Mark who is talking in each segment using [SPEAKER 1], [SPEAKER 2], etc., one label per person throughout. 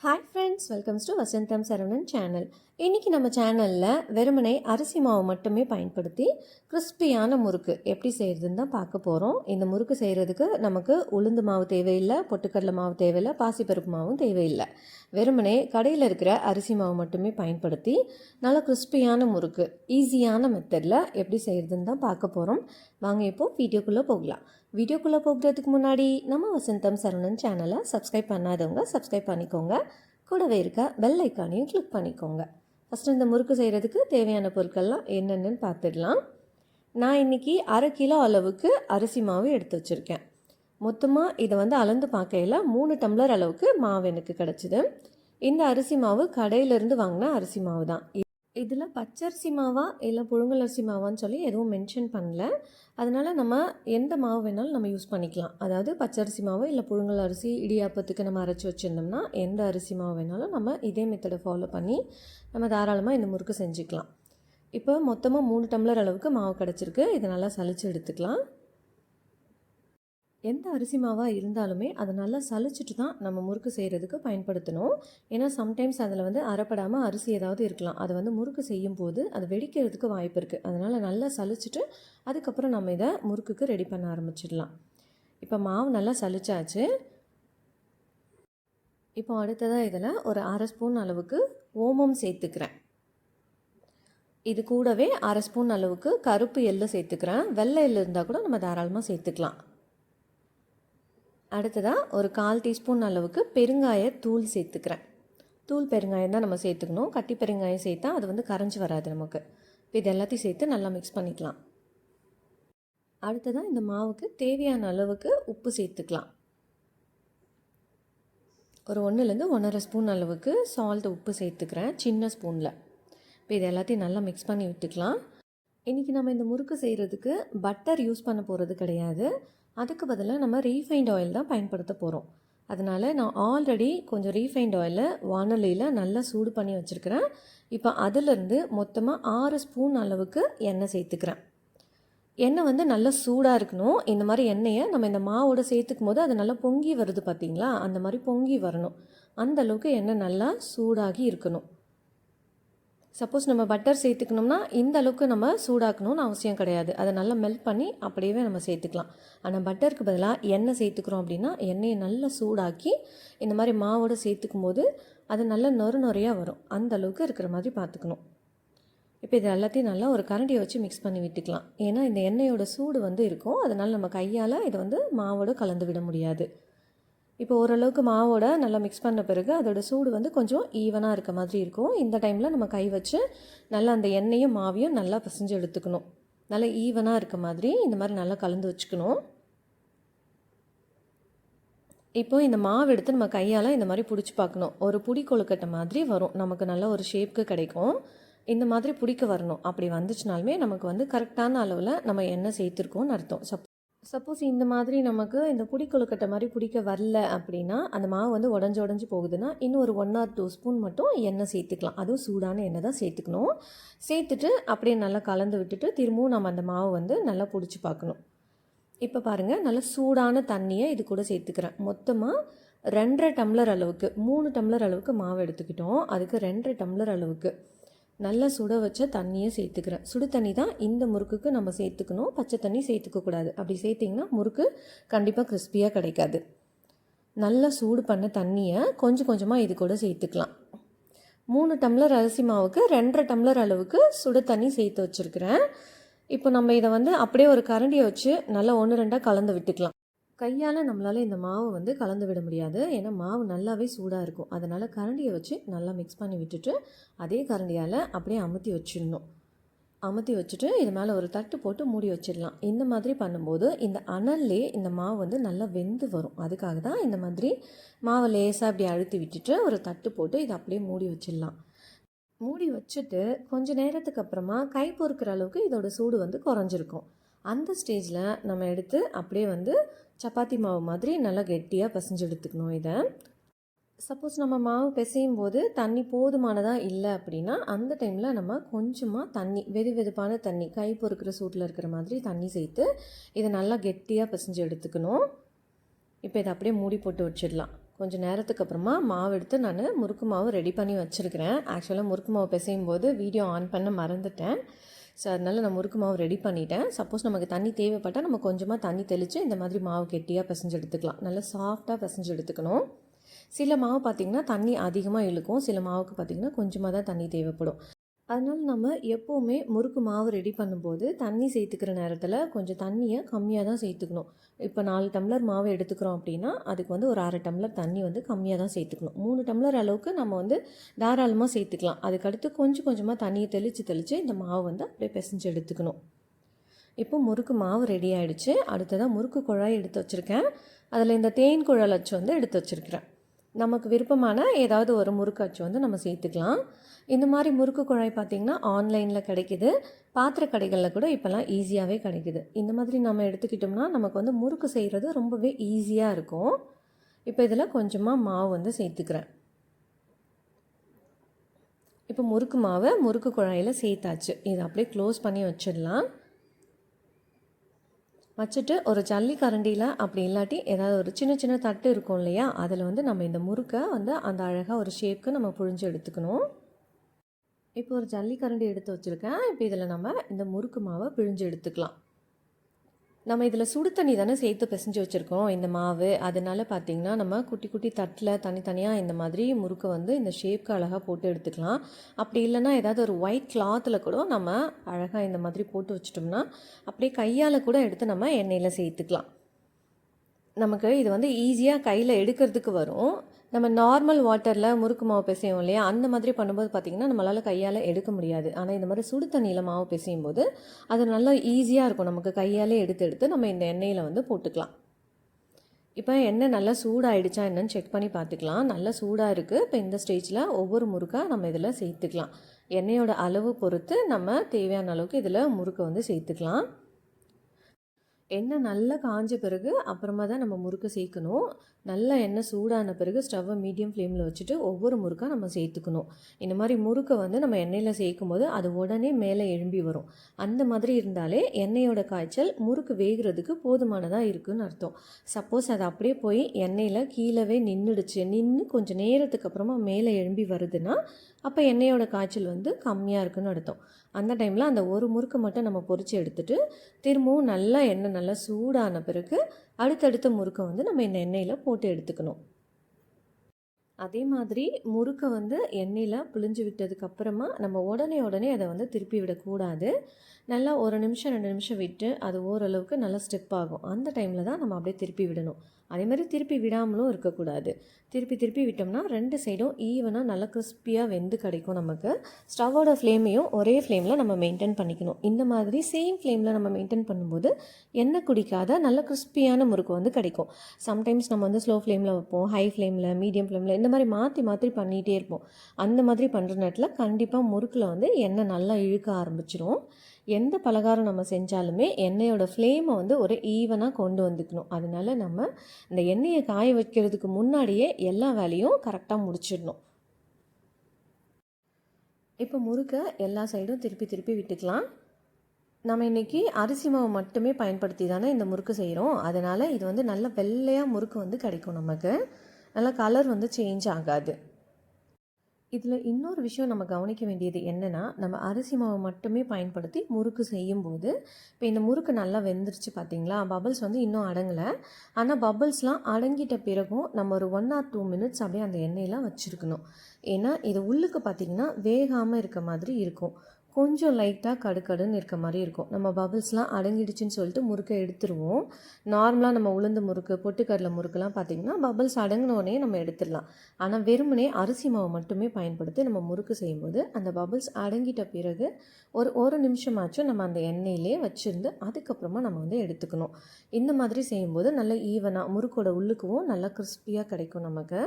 [SPEAKER 1] Hi friends welcomes to Vasantham Saravanan channel இன்றைக்கி நம்ம சேனலில் வெறுமனை அரிசி மாவு மட்டுமே பயன்படுத்தி கிறிஸ்பியான முறுக்கு எப்படி செய்கிறதுன்னு தான் பார்க்க போகிறோம் இந்த முறுக்கு செய்கிறதுக்கு நமக்கு உளுந்து மாவு தேவையில்லை பொட்டுக்கடலை மாவு தேவையில்லை பாசிப்பருப்பு மாவும் தேவையில்லை. வெறுமனே கடையில் இருக்கிற அரிசி மாவு மட்டுமே பயன்படுத்தி நல்லா கிறிஸ்பியான முறுக்கு ஈஸியான மெத்தடில் எப்படி செய்கிறதுன்னு தான் பார்க்க போகிறோம் வாங்க இப்போது வீடியோக்குள்ளே போகலாம். வீடியோக்குள்ளே போகிறதுக்கு முன்னாடி நம்ம வசந்தம் சரவணன் சேனலை சப்ஸ்கிரைப் பண்ணாதவங்க சப்ஸ்கிரைப் பண்ணிக்கோங்க. கூடவே இருக்க பெல் ஐக்கானையும் கிளிக் பண்ணிக்கோங்க. ஃபஸ்ட்டு இந்த முறுக்கு செய்கிறதுக்கு தேவையான பொருட்கள்லாம் என்னென்னு பார்த்துடலாம். நான் இன்றைக்கி அரை கிலோ அளவுக்கு அரிசி மாவு எடுத்து வச்சுருக்கேன். மொத்தமாக இதை வந்து அளந்து பார்க்கையில் மூணு டம்ளர் அளவுக்கு மாவு எனக்கு கிடச்சிது. இந்த அரிசி மாவு கடையிலேருந்து வாங்கின அரிசி மாவு தான். இதில் பச்சரிசி மாவா இல்லை புழுங்கல் அரிசி மாவான்னு சொல்லி எதுவும் மென்ஷன் பண்ணல. அதனால் நம்ம எந்த மாவு வேணாலும் நம்ம யூஸ் பண்ணிக்கலாம். அதாவது பச்சரிசி மாவு இல்லை புழுங்கல் அரிசி இடியாப்பத்துக்கு நம்ம அரைச்சி வச்சுருந்தோம்னா எந்த அரிசி மாவு வேணாலும் நம்ம இதே மெத்தடை ஃபாலோ பண்ணி நம்ம தாராளமாக இந்த முறுக்கு செஞ்சுக்கலாம். இப்போ மொத்தமாக மூணு டம்ளர் அளவுக்கு மாவு கிடச்சிருக்கு. இதை நல்லா சளிச்சு எடுத்துக்கலாம். எந்த அரிசி மாவாக இருந்தாலுமே அதை நல்லா சலிச்சிட்டு தான் நம்ம முறுக்கு செய்கிறதுக்கு பயன்படுத்தணும். ஏன்னா சம்டைம்ஸ் அதில் வந்து அறப்படாமல் அரிசி ஏதாவது இருக்கலாம். அதை வந்து முறுக்கு செய்யும் போது அது வெடிக்கிறதுக்கு வாய்ப்பு இருக்குது அதனால் நல்லா சலிச்சிட்டு அதுக்கப்புறம் நம்ம இதை முறுக்குக்கு ரெடி பண்ண ஆரம்பிச்சிடலாம். இப்போ மாவு நல்லா சலிச்சாச்சு இப்போ அடுத்ததாக இதில் ஒரு அரை ஸ்பூன் அளவுக்கு ஓமம் சேர்த்துக்கிறேன். இது கூடவே அரை ஸ்பூன் அளவுக்கு கருப்பு எள்ளு சேர்த்துக்கிறேன். வெள்ளை எள்ளு இருந்தால் கூட நம்ம தாராளமாக சேர்த்துக்கலாம். அடுத்ததாக ஒரு கால் டீஸ்பூன் அளவுக்கு பெருங்காய தூள் சேர்த்துக்கிறேன். தூள் பெருங்காயம் தான் நம்ம சேர்த்துக்கணும். கட்டி பெருங்காயம் சேர்த்தா அது வந்து கரைஞ்சி வராது நமக்கு. இப்போ இது எல்லாத்தையும் சேர்த்து நல்லா மிக்ஸ் பண்ணிக்கலாம். அடுத்ததாக இந்த மாவுக்கு தேவையான அளவுக்கு உப்பு சேர்த்துக்கலாம். ஒரு ஒன்றுலேருந்து ஒன்றரை ஸ்பூன் அளவுக்கு சால்ட் உப்பு சேர்த்துக்கிறேன் சின்ன ஸ்பூனில். இப்போ இது எல்லாத்தையும் நல்லா மிக்ஸ் பண்ணி விட்டுக்கலாம். இன்றைக்கி நம்ம இந்த முறுக்கு செய்கிறதுக்கு பட்டர் யூஸ் பண்ண போகிறது கிடையாது. அதுக்கு பதிலாக நம்ம ரீஃபைண்ட் ஆயில் தான் பயன்படுத்த போகிறோம் அதனால் நான் ஆல்ரெடி கொஞ்சம் ரீஃபைண்ட் ஆயிலை வானொலியில் நல்லா சூடு பண்ணி வச்சுருக்கிறேன். இப்போ அதிலிருந்து மொத்தமாக ஆறு ஸ்பூன் அளவுக்கு எண்ணெய் சேர்த்துக்கிறேன். எண்ணெய் வந்து நல்லா சூடாக இருக்கணும். இந்த மாதிரி எண்ணெயை நம்ம இந்த மாவோட சேர்த்துக்கும் போது அது நல்லா பொங்கி வருது பார்த்திங்களா அந்த மாதிரி பொங்கி வரணும். அந்த அளவுக்கு எண்ணெய் நல்லா சூடாகி இருக்கணும். சப்போஸ் நம்ம பட்டர் சேர்த்துக்கணும்னா இந்த அளவுக்கு நம்ம சூடாக்கணும்னு அவசியம் கிடையாது. அதை நல்லா மெல்ட் பண்ணி அப்படியே நம்ம சேர்த்துக்கலாம். ஆனால் பட்டருக்கு பதிலாக எண்ணெய் சேர்த்துக்கிறோம் அப்படின்னா எண்ணெயை நல்லா சூடாக்கி இந்த மாதிரி மாவோடு சேர்த்துக்கும் போது அது நல்லா நொறு நொறையாக வரும். அந்த அளவுக்கு இருக்கிற மாதிரி பார்த்துக்கணும். இப்போ இது எல்லாத்தையும் நல்லா ஒரு கரண்டியை வச்சு மிக்ஸ் பண்ணி விட்டுக்கலாம். ஏன்னா இந்த எண்ணெயோட சூடு வந்து இருக்கும். அதனால் நம்ம கையால் இதை வந்து மாவோடு கலந்து விட முடியாது. இப்போ ஓரளவுக்கு மாவோட நல்லா மிக்ஸ் பண்ண பிறகு அதோட சூடு வந்து கொஞ்சம் ஈவனாக இருக்க மாதிரி இருக்கும். இந்த டைமில் நம்ம கை வச்சு நல்லா அந்த எண்ணெயும் மாவையும் நல்லா பிசைஞ்சு எடுத்துக்கணும். நல்லா ஈவனாக இருக்க மாதிரி இந்த மாதிரி நல்லா கலந்து வச்சுக்கணும். இப்போ இந்த மாவு எடுத்து நம்ம கையால் இந்த மாதிரி பிடிச்சி பார்க்கணும். ஒரு புடி கொழுக்கட்டை மாதிரி வரும். நமக்கு நல்ல ஒரு ஷேப்புக்கு கிடைக்கும். இந்த மாதிரி பிடிக்க வரணும். அப்படி வந்துச்சுனாலுமே நமக்கு வந்து கரெக்டான அளவில் நம்ம எண்ணெய் சேர்த்துருக்கோம்னு அர்த்தம். சப் சப்போஸ் இந்த மாதிரி நமக்கு இந்த குடி கொழுக்கட்டை மாதிரி பிடிக்க வரல அப்படின்னா அந்த மாவு வந்து உடஞ்சி உடஞ்சி போகுதுன்னா இன்னும் ஒரு ஒன் ஆர் டூ ஸ்பூன் மட்டும் எண்ணெய் சேர்த்துக்கலாம். அதுவும் சூடான எண்ணெய் தான் சேர்த்துக்கணும். சேர்த்துட்டு அப்படியே நல்லா கலந்து விட்டுட்டு திரும்பவும் நம்ம அந்த மாவு வந்து நல்லா பிடிச்சி பார்க்கணும். இப்போ பாருங்கள் நல்லா சூடான தண்ணியை இது கூட சேர்த்துக்கிறேன். மொத்தமாக ரெண்டரை டம்ளர் அளவுக்கு மூணு டம்ளர் அளவுக்கு மாவு எடுத்துக்கிட்டோம். அதுக்கு ரெண்டரை டம்ளர் அளவுக்கு. நல்லா சுட வச்ச தண்ணியை சேர்த்துக்கிறேன். சுடு தண்ணி தான் இந்த முறுக்குக்கு நம்ம சேர்த்துக்கணும். பச்சை தண்ணி சேர்த்துக்கக்கூடாது அப்படி சேர்த்திங்கன்னா முறுக்கு கண்டிப்பாக கிறிஸ்பியாக கிடைக்காது. நல்லா சூடு பண்ண தண்ணியை கொஞ்சம் கொஞ்சமாக இது கூட சேர்த்துக்கலாம். மூணு டம்ளர் அரிசி மாவுக்கு ரெண்டரை டம்ளர் அளவுக்கு சுடு தண்ணி சேர்த்து வச்சுருக்கிறேன். இப்போ நம்ம இதை வந்து அப்படியே ஒரு கரண்டியை வச்சு நல்லா ஒன்று ரெண்டாக கலந்து விட்டுக்கலாம். கையால் நம்மளால் இந்த மாவை வந்து கலந்து விட முடியாது. ஏன்னா மாவு நல்லாவே சூடாக இருக்கும். அதனால் கரண்டியை வச்சு நல்லா மிக்ஸ் பண்ணி விட்டுட்டு அதே கரண்டியால் அப்படியே அமுத்தி வச்சிடணும். அமுத்தி வச்சுட்டு இது மேலே ஒரு தட்டு போட்டு மூடி வச்சிடலாம். இந்த மாதிரி பண்ணும்போது இந்த அனல்லே இந்த மாவு வந்து நல்லா வெந்து வரும். அதுக்காக தான் இந்த மாதிரி மாவை லேசாக அப்படி அழுத்தி விட்டுட்டு ஒரு தட்டு போட்டு இதை அப்படியே மூடி வச்சிடலாம். மூடி வச்சுட்டு கொஞ்சம் நேரத்துக்கு அப்புறமா கை பொறுக்கிற அளவுக்கு இதோட சூடு வந்து குறைஞ்சிருக்கும். அந்த ஸ்டேஜில் நம்ம எடுத்து அப்படியே வந்து சப்பாத்தி மாவு மாதிரி நல்லா கெட்டியாக பசைஞ்சு எடுத்துக்கணும் இதை. சப்போஸ் நம்ம மாவு பிசையும் போது தண்ணி போதுமானதாக இல்லை அப்படின்னா அந்த டைமில் நம்ம கொஞ்சமாக தண்ணி வெது வெதுப்பான தண்ணி கை பொறுக்கிற சூட்டில் இருக்கிற மாதிரி தண்ணி சேர்த்து இதை நல்லா கெட்டியாக பிசைஞ்சு எடுத்துக்கணும். இப்போ இதை அப்படியே மூடி போட்டு வச்சிடலாம். கொஞ்சம் நேரத்துக்கு அப்புறமா மாவு எடுத்து நான் முறுக்கு மாவு ரெடி பண்ணி வச்சுருக்கிறேன். ஆக்சுவலாக முறுக்கு மாவு பிசையும் போது வீடியோ ஆன் பண்ண மறந்துட்டேன். ஸோ அதனால் நான் முறுக்கு மாவு ரெடி பண்ணிட்டேன். சப்போஸ் நமக்கு தண்ணி தேவைப்பட்டால் நம்ம கொஞ்சமாக தண்ணி தெளித்து இந்த மாதிரி மாவு கெட்டியாக பிசைஞ்சு எடுத்துக்கலாம். நல்லா சாஃப்டாக பிசைஞ்சு எடுத்துக்கணும். சில மாவு பார்த்திங்கன்னா தண்ணி அதிகமாக இழுக்கும். சில மாவுக்கு பார்த்திங்கன்னா கொஞ்சமாக தான் தண்ணி தேவைப்படும். அதனால் நம்ம எப்போவுமே முறுக்கு மாவு ரெடி பண்ணும்போது தண்ணி சேர்த்துக்கிற நேரத்தில் கொஞ்சம் தண்ணியை கம்மியாக தான் சேர்த்துக்கணும். இப்போ நாலு டம்ளர் மாவு எடுத்துக்கிறோம் அப்படின்னா அதுக்கு வந்து ஒரு அரை டம்ளர் தண்ணி வந்து கம்மியாக தான் சேர்த்துக்கணும். மூணு டம்ளர் அளவுக்கு நம்ம வந்து தாராளமாக சேர்த்துக்கலாம். அதுக்கடுத்து கொஞ்சம் கொஞ்சமாக தண்ணியை தெளித்து தெளித்து இந்த மாவு வந்து அப்படியே பிசைஞ்சு எடுத்துக்கணும். இப்போ முறுக்கு மாவு ரெடி ஆகிடுச்சு அடுத்ததாக முறுக்கு குழாய் எடுத்து வச்சுருக்கேன். அதில் இந்த தேன் குழல் அச்சு வந்து எடுத்து வச்சுருக்கிறேன். நமக்கு விருப்பமான ஏதாவது ஒரு முறுக்கு அச்சு வந்து நம்ம சேர்த்துக்கலாம். இந்த மாதிரி முறுக்கு குழாய் பார்த்திங்கன்னா ஆன்லைனில் கிடைக்கிது. பாத்திர கடைகளில் கூட இப்போல்லாம் ஈஸியாகவே கிடைக்குது. இந்த மாதிரி நம்ம எடுத்துக்கிட்டோம்னா நமக்கு வந்து முறுக்கு செய்கிறது ரொம்பவே ஈஸியாக இருக்கும். இப்போ இதில் கொஞ்சமாக மாவு வந்து சேர்த்துக்கிறேன். இப்போ முறுக்கு மாவை முறுக்கு குழாயில் சேர்த்தாச்சு. இதை அப்படியே க்ளோஸ் பண்ணி வச்சிடலாம். வச்சுட்டு ஒரு ஜல்லி கரண்டியில் அப்படி இல்லாட்டி ஏதாவது ஒரு சின்ன சின்ன தட்டு இருக்கும் இல்லையா? அதில் வந்து நம்ம இந்த முறுக்கை வந்து அந்த அழகாக ஒரு ஷேப்க்கு நம்ம புழிஞ்சு எடுத்துக்கணும். இப்போ ஒரு ஜல்லிக்கரண்டி எடுத்து வச்சுருக்கேன். இப்போ இதில் நம்ம இந்த முறுக்கு மாவை பிழிஞ்சு எடுத்துக்கலாம். நம்ம இதில் சுடு தண்ணி தானே சேர்த்து பிசைஞ்சு வச்சுருக்கோம். இந்த மாவு அதனால பார்த்திங்கன்னா நம்ம குட்டி குட்டி தட்டில் தனித்தனியாக இந்த மாதிரி முறுக்கை வந்து இந்த ஷேப்க்கு அழகாக போட்டு எடுத்துக்கலாம். அப்படி இல்லைன்னா ஏதாவது ஒரு ஒயிட் கிளாத்தில் கூட நம்ம அழகாக இந்த மாதிரி போட்டு வச்சிட்டோம்னா அப்படியே கையால் கூட எடுத்து நம்ம எண்ணெயில் சேர்த்துக்கலாம். நமக்கு இது வந்து ஈஸியாக கையில் எடுக்கிறதுக்கு வரும். நம்ம நார்மல் வாட்டரில் முறுக்கு மாவு பிசையும் இல்லையா? அந்த மாதிரி பண்ணும்போது பார்த்திங்கன்னா நம்மளால் கையால் எடுக்க முடியாது. ஆனால் இந்த மாதிரி சுடு தண்ணியில் மாவு பிசையும் போது அது நல்லா ஈஸியாக இருக்கும். நமக்கு கையாலே எடுத்து எடுத்து நம்ம இந்த எண்ணெயில் வந்து போட்டுக்கலாம். இப்போ எண்ணெய் நல்லா சூடாகிடுச்சா என்னன்னு செக் பண்ணி பார்த்துக்கலாம் நல்லா சூடாக இருக்குது இப்போ இந்த ஸ்டேஜில் ஒவ்வொரு முறுக்காக நம்ம இதில் சேர்த்துக்கலாம். எண்ணெயோட அளவு பொறுத்து நம்ம தேவையான அளவுக்கு இதில் முறுக்கை வந்து சேர்த்துக்கலாம். எண்ணெய் நல்லா காஞ்ச பிறகு அப்புறமா தான் நம்ம முறுக்கு சேர்க்கணும். நல்லா எண்ணெய் சூடான பிறகு ஸ்டவ்வை மீடியம் ஃப்ளேமில் வச்சுட்டு ஒவ்வொரு முறுக்காக நம்ம சேர்த்துக்கணும். இந்த மாதிரி முறுக்கை வந்து நம்ம எண்ணெயில் சேர்க்கும் போது அது உடனே மேலே எழும்பி வரும். அந்த மாதிரி இருந்தாலே எண்ணெயோட காய்ச்சல் முறுக்கு வேகிறதுக்கு போதுமானதாக இருக்குதுன்னு அர்த்தம். சப்போஸ் அது அப்படியே போய் எண்ணெயில் கீழவே நின்றுடுச்சு நின்று கொஞ்சம் நேரத்துக்கு அப்புறமா மேலே எழும்பி வருதுன்னா அப்போ எண்ணெயோட காய்ச்சல் வந்து கம்மியாக இருக்குன்னு அர்த்தம். அந்த டைமில் அந்த ஒரு முறுக்கு மட்டும் நம்ம பொறிச்சு எடுத்துகிட்டு திரும்பவும் நல்லா எண்ணெய் நல்லா சூடான பிறகு அடுத்தடுத்த முறுக்கை வந்து நம்ம இந்த எண்ணெயில் போட்டு எடுத்துக்கணும். அதே மாதிரி முறுக்கை வந்து எண்ணெயில் புளிஞ்சு விட்டதுக்கப்புறமா நம்ம உடனே உடனே அதை வந்து திருப்பி விடக்கூடாது. நல்லா ஒரு நிமிஷம் ரெண்டு நிமிஷம் விட்டு அது ஓரளவுக்கு நல்லா ஸ்டெப் ஆகும். அந்த டைமில் தான் நம்ம அப்படியே திருப்பி விடணும். அதே மாதிரி திருப்பி விடாமலும் இருக்கக்கூடாது. திருப்பி திருப்பி விட்டோம்னா ரெண்டு சைடும் ஈவனாக நல்லா கிறிஸ்பியாக வெந்து கிடைக்கும் நமக்கு. ஸ்டவ்வோட ஃப்ளேமையும் ஒரே ஃப்ளேமில் நம்ம மெயின்டைன் பண்ணிக்கணும். இந்த மாதிரி சேம் ஃப்ளேமில் நம்ம மெயின்டைன் பண்ணும்போது எண்ணெய் குடிக்காத நல்ல கிறிஸ்பியான முறுக்கு வந்து கிடைக்கும். சம்டைம்ஸ் நம்ம வந்து ஸ்லோ ஃப்ளேமில் வைப்போம் ஹை ஃப்ளேமில் மீடியம் ஃப்ளேமில் இந்த மாதிரி மாற்றி மாற்றி பண்ணிகிட்டே இருப்போம். அந்த மாதிரி பண்ணுற நேரத்தில் கண்டிப்பாக முறுக்கில் வந்து எண்ணெய் நல்லா இழுக்க ஆரம்பிச்சிடும் எந்த பலகாரம் நம்ம செஞ்சாலுமே எண்ணெயோட ஃப்ளேமை வந்து ஒரு ஈவனாக கொண்டு வந்துக்கணும். அதனால நம்ம இந்த எண்ணெயை காய வைக்கிறதுக்கு முன்னாடியே எல்லா வேலையும் கரெக்டாக முடிச்சிடணும். இப்போ முறுக்க எல்லா சைடும் திருப்பி திருப்பி விட்டுக்கலாம். நம்ம இன்றைக்கி அரிசி மாவு மட்டுமே பயன்படுத்தி தானே இந்த முறுக்கு செய்கிறோம் அதனால் இது வந்து நல்ல வெள்ளையாக முறுக்கு வந்து கிடைக்கும் நமக்கு. நல்லா கலர் வந்து சேஞ்ச் ஆகாது. இதில் இன்னொரு விஷயம் நம்ம கவனிக்க வேண்டியது என்னென்னா நம்ம அரிசி மாவு மட்டுமே பயன்படுத்தி முறுக்கு செய்யும்போது இப்போ இந்த முறுக்கு நல்லா வெந்துருச்சு பார்த்தீங்களா பபிள்ஸ் வந்து இன்னும் அடங்கலை. ஆனால் பபிள்ஸ்லாம் அடங்கிட்ட பிறகும் நம்ம ஒரு ஒன் ஆர் டூ மினிட்ஸ் அப்படியே அந்த எண்ணெயெலாம் வச்சுருக்கணும். ஏன்னா இது உள்ளுக்கு பார்த்திங்கன்னா வேகாமல் இருக்க மாதிரி இருக்கும். கொஞ்சம் லைட்டாக கடுக்கடுன்னு இருக்க மாதிரி இருக்கும். நம்ம பபிள்ஸ்லாம் அடங்கிடுச்சுன்னு சொல்லிட்டு முறுக்கை எடுத்துருவோம். நார்மலாக நம்ம உளுந்து முறுக்கு பொட்டுக்கடலை முறுக்கெல்லாம் பார்த்திங்கன்னா பபிள்ஸ் அடங்கினோடனே நம்ம எடுத்துடலாம். ஆனால் வெறுமனே அரிசி மாவு மட்டுமே பயன்படுத்தி நம்ம முறுக்கு செய்யும்போது அந்த பபிள்ஸ் அடங்கிட்ட பிறகு ஒரு ஒரு நிமிஷமாச்சும் நம்ம அந்த எண்ணெயிலே வச்சுருந்து அதுக்கப்புறமா நம்ம வந்து எடுத்துக்கணும். இந்த மாதிரி செய்யும்போது நல்ல ஈவனாக முறுக்கோட உள்ளுக்குவும் நல்லா கிறிஸ்பியாக கிடைக்கும் நமக்கு.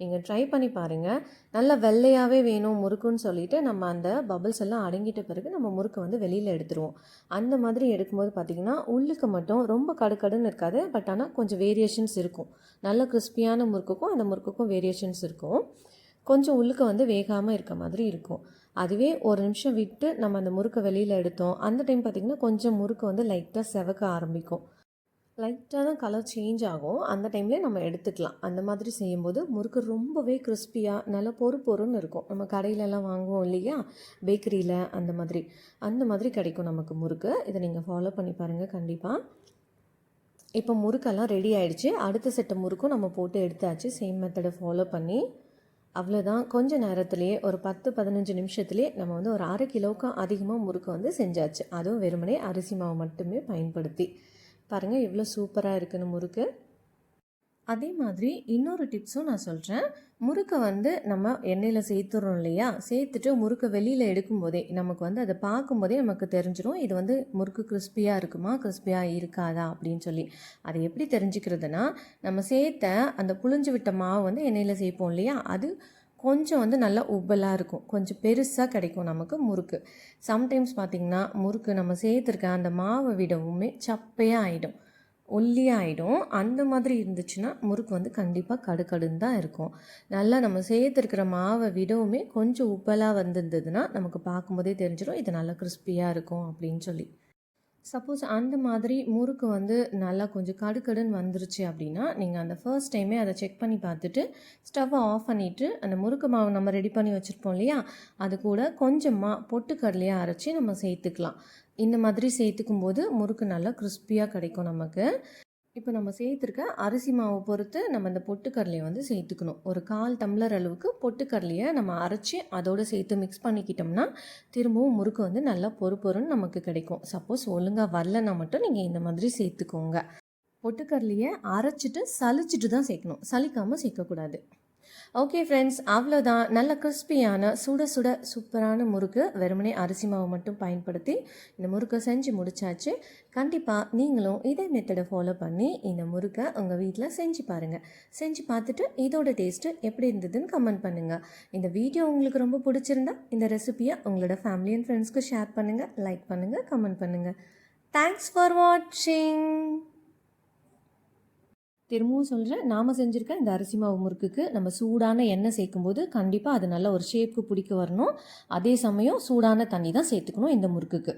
[SPEAKER 1] நீங்கள் ட்ரை பண்ணி பாருங்கள் நல்ல வெள்ளையாகவே வேணும் முறுக்குன்னு சொல்லிவிட்டு நம்ம அந்த பபிள்ஸ் எல்லாம் அடங்கிட்ட பிறகு நம்ம முறுக்கை வந்து வெளியில் எடுத்துருவோம். அந்த மாதிரி எடுக்கும்போது பார்த்திங்கன்னா உள்ளுக்கு மட்டும் ரொம்ப கடுக்கடுன்னு இருக்காது. பட் ஆனால் கொஞ்சம் வேரியேஷன்ஸ் இருக்கும். நல்ல கிறிஸ்பியான முறுக்குக்கும் அந்த முறுக்குக்கும் வேரியேஷன்ஸ் இருக்கும். கொஞ்சம் உள்ளுக்கு வந்து வேகாமல் இருக்க மாதிரி இருக்கும். அதுவே ஒரு நிமிஷம் விட்டு நம்ம அந்த முறுக்கை வெளியில் எடுத்தோம். அந்த டைம் பார்த்திங்கன்னா கொஞ்சம் முறுக்கு வந்து லைட்டாக செவக்க ஆரம்பிக்கும். லைட்டாக தான் கலர் சேஞ்ச் ஆகும். அந்த டைம்லேயே நம்ம எடுத்துக்கலாம். அந்த மாதிரி செய்யும்போது முறுக்கு ரொம்பவே கிறிஸ்பியாக நல்லா பொறு பொறுன்னு இருக்கும். நம்ம கடையிலலாம் வாங்குவோம் இல்லையா? பேக்கரியில் அந்த மாதிரி. அந்த மாதிரி கிடைக்கும் நமக்கு முறுக்கு. இதை நீங்கள் ஃபாலோ பண்ணி பாருங்கள் கண்டிப்பாக இப்போ முறுக்கெல்லாம் ரெடி ஆகிடுச்சு அடுத்த செட்டு முறுக்கும் நம்ம போட்டு எடுத்தாச்சு. சேம் மெத்தடை ஃபாலோ பண்ணி. அவ்வளோதான் கொஞ்ச நேரத்துலேயே ஒரு பத்து பதினஞ்சு நிமிஷத்துலேயே நம்ம வந்து ஒரு அரை கிலோவுக்கு அதிகமாக முறுக்கு வந்து செஞ்சாச்சு. அதுவும் வெறுமனே அரிசி மாவு மட்டுமே பயன்படுத்தி. பாருங்கள் எவ்வளோ சூப்பராக இருக்குன்னு முறுக்கு. அதே மாதிரி இன்னொரு டிப்ஸும் நான் சொல்கிறேன் முறுக்கை வந்து நம்ம எண்ணெயில் சேர்த்துறோம் இல்லையா? சேர்த்துட்டு முறுக்கை வெளியில் எடுக்கும்போதே நமக்கு வந்து அதை பார்க்கும்போதே நமக்கு தெரிஞ்சிடும் இது வந்து முறுக்கு கிறிஸ்பியாக இருக்குமா கிறிஸ்பியாக இருக்காதா அப்படின்னு சொல்லி. அதை எப்படி தெரிஞ்சுக்கிறதுனா நம்ம சேர்த்த அந்த புழிஞ்சு விட்ட மாவு வந்து எண்ணெயில் சேர்ப்போம் இல்லையா? அது கொஞ்சம் வந்து நல்லா உப்பலாக இருக்கும். கொஞ்சம் பெருசாக கிடைக்கும் நமக்கு முறுக்கு. சம்டைம்ஸ் பார்த்திங்கன்னா முறுக்கு நம்ம சேர்த்துருக்க அந்த மாவை விடவுமே சப்பையாக ஆகிடும் ஒல்லியாக ஆகிடும் அந்த மாதிரி இருந்துச்சுன்னா முறுக்கு வந்து கண்டிப்பாக கடுக்கடுன்னு தான் இருக்கும். நல்லா நம்ம சேர்த்துருக்கிற மாவை விடவுமே கொஞ்சம் உப்பலாக வந்திருந்ததுன்னா நமக்கு பார்க்கும்போதே தெரிஞ்சிடும் இது நல்லா கிறிஸ்பியாக இருக்கும் அப்படின்னு சொல்லி. சப்போஸ் அந்த மாதிரி முறுக்கு வந்து நல்லா கொஞ்சம் கடுக்கடுன்னு வந்துருச்சு அப்படின்னா நீங்கள் அந்த ஃபர்ஸ்ட் டைமே அதை செக் பண்ணி பார்த்துட்டு ஸ்டவ்வை ஆஃப் பண்ணிவிட்டு அந்த முறுக்கு மாவு நம்ம ரெடி பண்ணி வச்சுருப்போம் இல்லையா? அது கூட கொஞ்சமாக பொட்டுக்கடலையாக அரைச்சி நம்ம சேர்த்துக்கலாம். இந்த மாதிரி சேர்த்துக்கும் போது முறுக்கு நல்லா கிறிஸ்பியாக கிடைக்கும் நமக்கு. இப்போ நம்ம சேர்த்துருக்க அரிசி மாவை பொறுத்து நம்ம இந்த பொட்டுக்கடலையை வந்து சேர்த்துக்கணும். ஒரு கால் டம்ளர் அளவுக்கு பொட்டுக்கடலையை நம்ம அரைச்சி அதோடு சேர்த்து மிக்ஸ் பண்ணிக்கிட்டோம்னா திரும்பவும் முறுக்கு வந்து நல்லா பொறு பொறுன்னு நமக்கு கிடைக்கும். சப்போஸ் ஒழுங்காக வரலன்னா மட்டும் நீங்கள் இந்த மாதிரி சேர்த்துக்கோங்க. பொட்டுக்கடலையை அரைச்சிட்டு சலிச்சிட்டு தான் சேர்க்கணும். சலிக்காமல் சேர்க்கக்கூடாது. ஓகே ஃப்ரெண்ட்ஸ் அவ்வளோதான் நல்ல கிறிஸ்பியான சுட சுட சூப்பரான முறுக்கு வெறுமனே அரிசி மாவு மட்டும் பயன்படுத்தி இந்த முறுக்கை செஞ்சு முடிச்சாச்சு. கண்டிப்பாக நீங்களும் இதே மெத்தடை ஃபாலோ பண்ணி இந்த முறுக்கை உங்கள் வீட்டில் செஞ்சு பாருங்கள் செஞ்சு பார்த்துட்டு இதோட டேஸ்ட்டு எப்படி இருந்ததுன்னு கமெண்ட் பண்ணுங்கள் இந்த வீடியோ உங்களுக்கு ரொம்ப பிடிச்சிருந்தா இந்த ரெசிபியை உங்களோட ஃபேமிலி அண்ட் ஃப்ரெண்ட்ஸ்க்கு ஷேர் பண்ணுங்கள் லைக் பண்ணுங்கள் கமெண்ட் பண்ணுங்கள் தேங்க்ஸ் ஃபார் வாட்சிங் திரும்பவும் சொல்கிறேன் நாம் செஞ்சுருக்க இந்த அரிசி மாவு முறுக்குக்கு நம்ம சூடான எண்ணெய் சேர்க்கும்போது கண்டிப்பாக அது நல்ல ஒரு ஷேப்புக்கு பிடிக்க வரணும். அதே சமயம் சூடான தண்ணி தான் சேர்த்துக்கணும் இந்த முறுக்குக்கு.